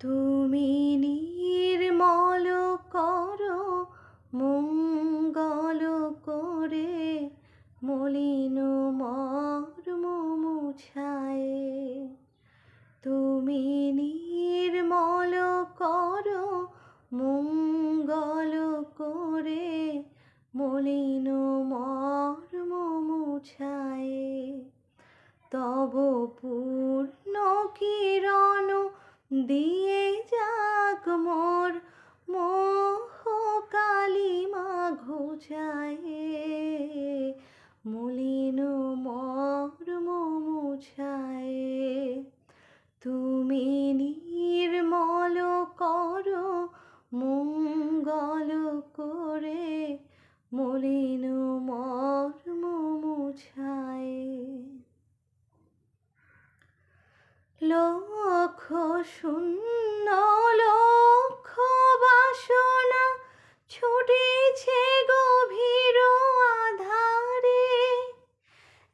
তুমি নির্মল করো, মঙ্গল করে মলিন মর্ম মুছায়। তুমি নির্মল করো, মঙ্গল করে মলিন মর্ম মুছায়। তব পূর্ণ কিরণ দিয়ে যাক মোর মোহ কালিমা ঘোচায় মলিন মর্ম মুছায় তুমি নির্মল করো মঙ্গল করে। মলিন মর্ম মুছায় লক্ষ শূন্য লক্ষ বাসনা ছুটেছে গভীর আধারে।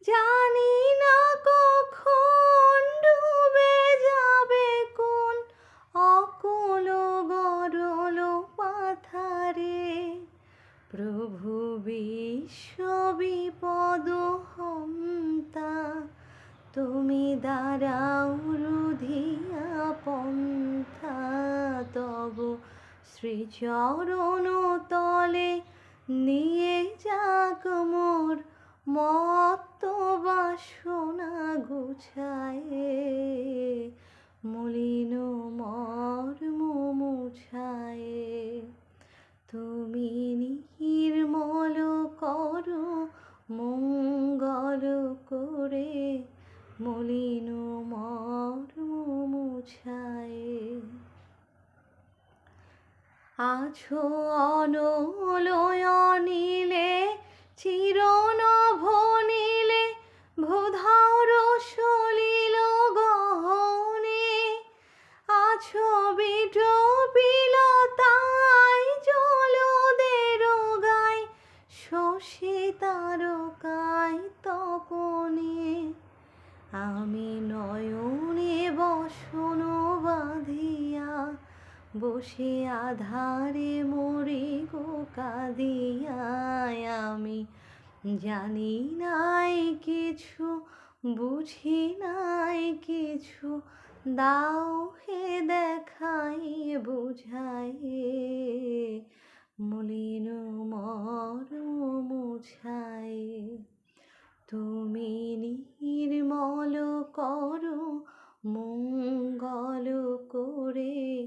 জানি না কখন ডুবে যাবে কোন অকল গরল পাথারে। প্রভু বিশ্ব বিপদ হন্তা, তুমি দাঁড়াও তব শ্রীচরণ তলে নিয়ে যাক মোর মত্ত বাসনা গুছায়ে। মলিন মর্ম মুছায়ে তুমি নির্মল করো মঙ্গল আছো অনলয়নিলে চিরনভ নীলে ভোধার সলিল গহনে। আছো বিট পিলতায় জলদের গায় শশী তারকায় তপনে। আমি নয়নে বসে আধারে মরি গো কাঁদিয়ায় আমি। জানি নাই কিছু, বুঝি নাই কিছু, দাও হে দেখাই, বুঝাই মলিন মর্ম মুছাই, তুমি নির্মল করো, মঙ্গল করে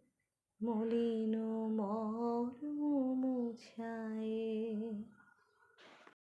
भोले